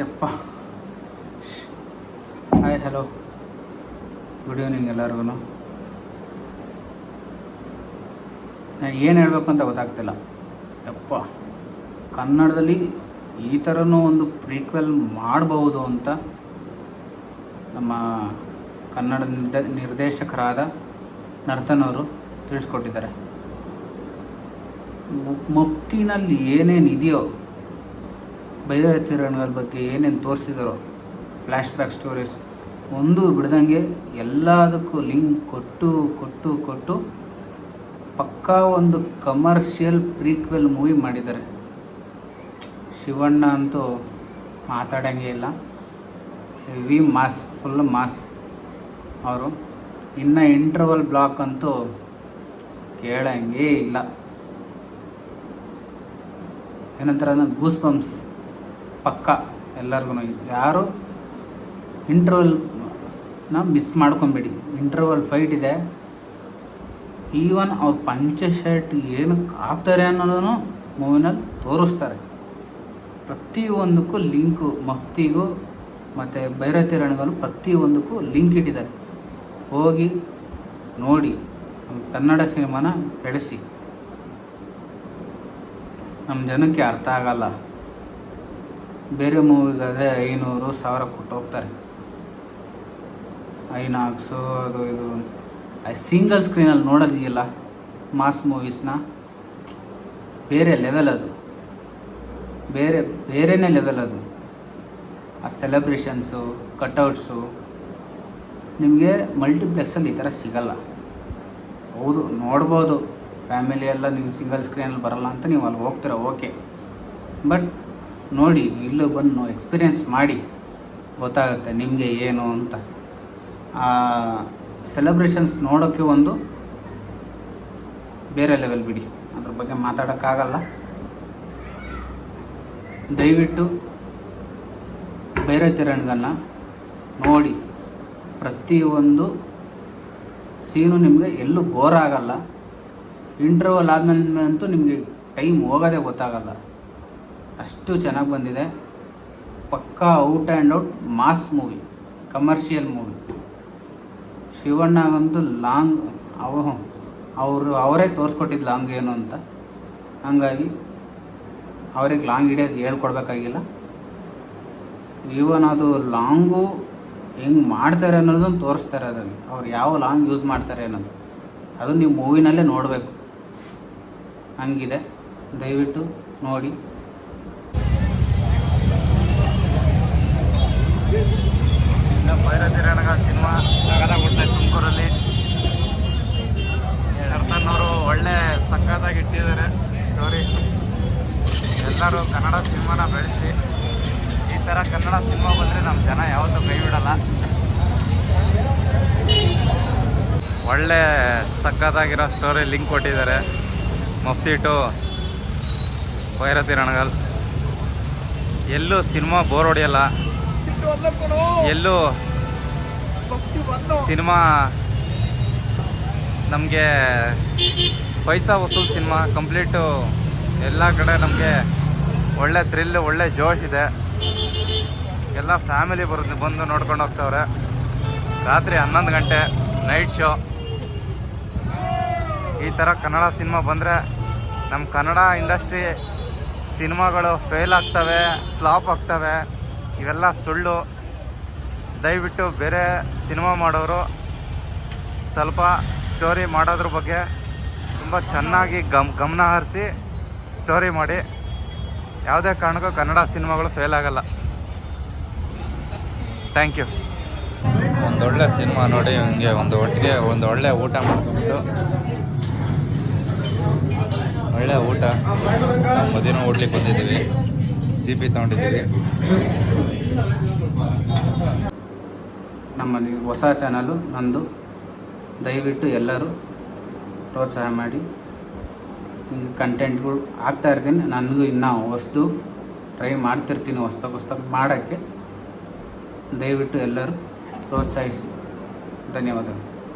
ಯಪ್ಪ. Hi hello good evening ಎಲ್ಲರಿಗೂ ಏನು ಹೇಳಬೇಕು ಅಂತ ಗೊತ್ತಾಗ್ತಿಲ್ಲ. ಯಪ್ಪ. ಕನ್ನಡದಲ್ಲಿ ಈ ಥರನೂ ಒಂದು ಪ್ರೀಕ್ವೆಲ್ ಮಾಡಬಹುದು ಅಂತ ನಮ್ಮ ಕನ್ನಡ ನಿರ್ದ, ನಿರ್ದೇಶಕರಾದ ನರ್ತನವರು ತಿಳಿಸ್ಕೊಟ್ಟಿದ್ದಾರೆ. ಮುಫ್ತಿನಲ್ಲಿ ಏನೇನು ಇದೆಯೋ ಬೈದತಿರಣಗಳ ಬಗ್ಗೆ ಏನೇನು ತೋರಿಸಿದಾರೋ ಫ್ಲ್ಯಾಶ್ ಬ್ಯಾಕ್ ಸ್ಟೋರೀಸ್ ಒಂದು ಬಿಡ್ದಂಗೆ ಎಲ್ಲದಕ್ಕೂ ಲಿಂಕ್ ಕೊಟ್ಟು ಕೊಟ್ಟು ಕೊಟ್ಟು ಪಕ್ಕಾ ಒಂದು ಕಮರ್ಷಿಯಲ್ ಪ್ರೀಕ್ವೆಲ್ ಮೂವಿ ಮಾಡಿದ್ದಾರೆ. ಶಿವಣ್ಣ ಅಂತೂ ಮಾತಾಡೋಂಗೆ ಇಲ್ಲ. ಹೆವಿ ಮಾಸ್ ಫುಲ್ ಮಾಸ್ ಅವರು. ಇನ್ನು ಇಂಟರ್ವಲ್ ಬ್ಲಾಕ್ ಅಂತೂ ಕೇಳಂಗೇ ಇಲ್ಲ. ಏನಂತಾರೆ ಗೂಸ್ ಬಂಪ್ಸ್ ಪಕ್ಕ ಎಲ್ಲರಿಗೂ ಯಾರು ಇಂಟರ್ವಲ್ನ ಮಿಸ್ ಮಾಡ್ಕೊಬೇಡಿ. ಇಂಟರ್ವಲ್ ಫೈಟ್ ಇದೆ. ಈವನ್ ಅವ್ರು ಪಂಚ ಶರ್ಟ್ ಏನಕ್ಕೆ ಹಾಕ್ತಾರೆ ಅನ್ನೋದನ್ನು ಮೂವಿನಲ್ಲಿ ತೋರಿಸ್ತಾರೆ. ಪ್ರತಿಯೊಂದಕ್ಕೂ ಲಿಂಕು ಮಫ್ತಿಗೂ ಮತ್ತು ಭೈರತಿ ರಣಗಳು ಪ್ರತಿಯೊಂದಕ್ಕೂ ಲಿಂಕ್ ಇಟ್ಟಿದ್ದಾರೆ. ಹೋಗಿ ನೋಡಿ ನಮ್ಮ ಕನ್ನಡ ಸಿನಿಮಾನ ಬೆಳೆಸಿ ನಮ್ಮ ಜನಕ್ಕೆ ಅರ್ಥ ಆಗಲ್ಲ. ಬೇರೆ ಮೂವಿಗಾದರೆ ಐನೂರು ಸಾವಿರ ಕೊಟ್ಟು ಹೋಗ್ತಾರೆ ಐನಾಕ್ಸು ಅದು ಇದು. ಸಿಂಗಲ್ ಸ್ಕ್ರೀನಲ್ಲಿ ನೋಡೋದಿಲ್ಲ ಮಾಸ್ ಮೂವೀಸ್ನ ಬೇರೆ ಲೆವೆಲ್ ಅದು. ಬೇರೆ, ಬೇರೆನೇ ಲೆವೆಲ್ ಅದು. ಆ ಸೆಲೆಬ್ರೇಷನ್ಸು ಕಟೌಟ್ಸು ನಿಮಗೆ ಮಲ್ಟಿಪ್ಲೆಕ್ಸಲ್ಲಿ ಈ ಥರ ಸಿಗಲ್ಲ. ಹೌದು, ನೋಡ್ಬೋದು. ಫ್ಯಾಮಿಲಿ ಎಲ್ಲ ನೀವು ಸಿಂಗಲ್ ಸ್ಕ್ರೀನಲ್ಲಿ ಬರಲ್ಲ ಅಂತ ನೀವು ಅಲ್ಲಿ ಹೋಗ್ತೀರ ಓಕೆ ಬಟ್ ನೋಡಿ, ಇಲ್ಲೂ ಬಂದು ಎಕ್ಸ್ಪೀರಿಯೆನ್ಸ್ ಮಾಡಿ, ಗೊತ್ತಾಗುತ್ತೆ ನಿಮಗೆ ಏನು ಅಂತ. ಆ ಸೆಲೆಬ್ರೇಷನ್ಸ್ ನೋಡೋಕ್ಕೆ ಒಂದು ಬೇರೆ ಲೆವೆಲ್ ಬಿಡಿ. ಅದ್ರ ಬಗ್ಗೆ ಮಾತಾಡೋಕ್ಕಾಗಲ್ಲ. ದಯವಿಟ್ಟು ಬೇರೆ ತಿರಂಗನ್ನ ನೋಡಿ. ಪ್ರತಿಯೊಂದು ಸೀನು ನಿಮಗೆ ಎಲ್ಲೂ ಬೋರ್ ಆಗಲ್ಲ. ಇಂಟರ್ವಲ್ ಆದಮೇಲೆ ಅಂತೂ ನಿಮಗೆ ಟೈಮ್ ಹೋಗೋದೇ ಗೊತ್ತಾಗಲ್ಲ. ಅಷ್ಟು ಚೆನ್ನಾಗಿ ಬಂದಿದೆ. ಪಕ್ಕಾ out and out mass movie, commercial movie. ಶಿವಣ್ಣಗಂತೂ long, ಅವ, ಅವರು, ಅವರೇ ತೋರಿಸ್ಕೊಟ್ಟಿದ್ದು ಲಾಂಗ್ ಏನು ಅಂತ. ಹಂಗಾಗಿ ಅವ್ರಿಗೆ ಲಾಂಗ್ ಹಿಡಿಯೋದು ಹೇಳ್ಕೊಡ್ಬೇಕಾಗಿಲ್ಲ. ಈವನ್ ಅದು ಲಾಂಗು ಹೆಂಗೆ ಮಾಡ್ತಾರೆ ಅನ್ನೋದನ್ನು ತೋರಿಸ್ತಾರೆ ಅದರಲ್ಲಿ. ಅವ್ರು ಯಾವ ಲಾಂಗ್ ಯೂಸ್ ಮಾಡ್ತಾರೆ ಅನ್ನೋದು. ಅದು ನೀವು ಮೂವಿನಲ್ಲೇ ನೋಡಬೇಕು. ಹಂಗಿದೆ. ದಯವಿಟ್ಟು ನೋಡಿ. ಇಟ್ಟಿದ್ದಾರೆ ಸ್ಟೋರಿ ಎಲ್ಲರೂ ಕನ್ನಡ ಸಿನಿಮಾನ ಬೆಳೆಸಿ. ಈ ಥರ ಕನ್ನಡ ಸಿನಿಮಾ ಬಂದರೆ ನಮ್ಮ ಜನ ಯಾವತ್ತೂ ಕೈ ಬಿಡಲ್ಲ. ಒಳ್ಳೆ ಸಕ್ಕತ್ತಾಗಿರೋ ಸ್ಟೋರಿ ಲಿಂಕ್ ಕೊಟ್ಟಿದ್ದಾರೆ. ಮಫ್ತಿ ಟು ಭೈರತಿ ರಣಗಲ್. ಎಲ್ಲೂ ಸಿನಿಮಾ ಬೋರ್ ಹೊಡೆಯಲ್ಲ. ಎಲ್ಲೂ ಸಿನಿಮಾ ನಮಗೆ ಪೈಸಾ ವಸೂಲ್ ಸಿನಿಮಾ ಕಂಪ್ಲೀಟು ಎಲ್ಲ ಕಡೆ ನಮಗೆ ಒಳ್ಳೆ ಥ್ರಿಲ್ಲು ಒಳ್ಳೆ ಜೋಶ್ ಇದೆ. ಎಲ್ಲ ಫ್ಯಾಮಿಲಿ ಬರುತ್ತೆ, ಬಂದು ನೋಡ್ಕೊಂಡು ಹೋಗ್ತವ್ರೆ. ರಾತ್ರಿ ಹನ್ನೊಂದು ಗಂಟೆ ನೈಟ್ ಶೋ ಈ ಥರ ಕನ್ನಡ ಸಿನಿಮಾ ಬಂದರೆ ನಮ್ಮ ಕನ್ನಡ ಇಂಡಸ್ಟ್ರಿ ಸಿನಿಮಾಗಳು ಫೇಲ್ ಆಗ್ತವೆ ಫ್ಲಾಪ್ ಆಗ್ತವೆ. ಇವೆಲ್ಲ ಸುಳ್ಳು. ದಯವಿಟ್ಟು ಬೇರೆ ಸಿನಿಮಾ ಮಾಡೋರು ಸ್ವಲ್ಪ ಸ್ಟೋರಿ ಮಾಡೋದ್ರ ಬಗ್ಗೆ ತುಂಬ ಚೆನ್ನಾಗಿ ಗಮ್ ಗಮನ ಹರಿಸಿ ಸ್ಟೋರಿ ಮಾಡಿ. ಯಾವುದೇ ಕಾರಣಕ್ಕೂ ಕನ್ನಡ ಸಿನಿಮಾಗಳು ಫೇಲ್ ಆಗಲ್ಲ. ಥ್ಯಾಂಕ್ ಯು ಒಂದೊಳ್ಳೆ ಸಿನಿಮಾ ನೋಡಿ ಹಂಗೆ ಒಂದು ಒಟ್ಟಿಗೆ ಒಂದು ಒಳ್ಳೆ ಊಟ ಮಾಡ್ಕೊಂಡು. ಒಳ್ಳೆ ಊಟ. ನಾವು ಮದಿನ ಓಡ್ಲಿಕ್ಕೆ ಬಂದಿದ್ದೀವಿ. ಸಿ ಪಿ ತೊಗೊಂಡಿದ್ದೀವಿ. ನಮ್ಮ ನಿ- ಹೊಸ ಚಾನಲು ನಂದು. ದಯವಿಟ್ಟು ಎಲ್ಲರೂ ಪ್ರೋತ್ಸಾಹ ಮಾಡಿ. ಹಿಂಗೆ ಕಂಟೆಂಟ್ಗಳು ಆಗ್ತಾ ಇರ್ತೀನಿ. ನನಗೂ ಇನ್ನೂ ಹೊಸ್ದು ಟ್ರೈ ಮಾಡ್ತಿರ್ತೀನಿ ಹೊಸ್ದಾಗಿ ಹೊಸ್ದಾಗಿ ಮಾಡೋಕ್ಕೆ. ದಯವಿಟ್ಟು ಎಲ್ಲರೂ ಪ್ರೋತ್ಸಾಹಿಸಿ. ಧನ್ಯವಾದಗಳು.